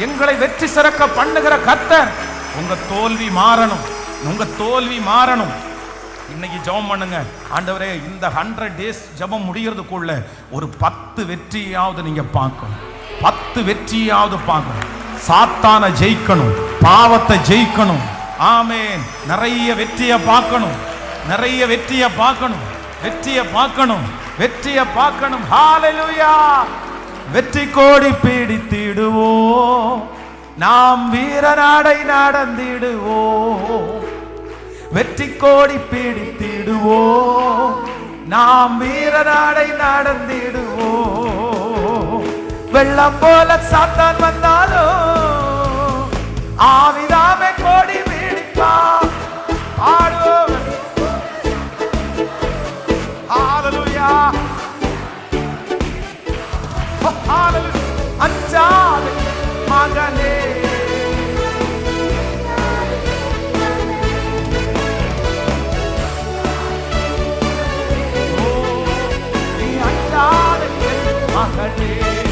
எங்களை வெற்றி சிறக்க பண்ணுகிற கர்த்தர். உங்க தோல்வி மாறணும். உங்க தோல்வி மாறணும். இன்னைக்கு ஜெபம் பண்ணுங்க. ஆண்டவரே இந்த ஹண்ட்ரட் டேஸ் ஜெபம் முடிகிறதுக்குள்ள ஒரு பத்து வெற்றியாவது நீங்க பார்க்கணும். பத்து வெற்றியாவது பார்க்கணும். சாத்தான ஜெயிக்கணும். பாவத்தை ஜெயிக்கணும். ஆமேன். நிறைய வெற்றியை பார்க்கணும். நிறைய வெற்றியை பார்க்கணும். வெற்றியை பார்க்கணும். வெற்றியை பார்க்கணும். ஹalleluya வெற்றி கோடி பீடித்திடுவோம். நாம் வீர நாடை நடந்திடுவோம். வெற்றி கோடி பீடித்திடுவோம். நாம் வீர நாடை நடந்திடுவோம். வெள்ளம் போல சாத்தான் வந்தாலும் ஆவிதாமே கோடி பீடிப்பான் ஆடுவோம். ஹalleluya அஞ்சாது மகனே. நீ அஞ்சாதே மகனே.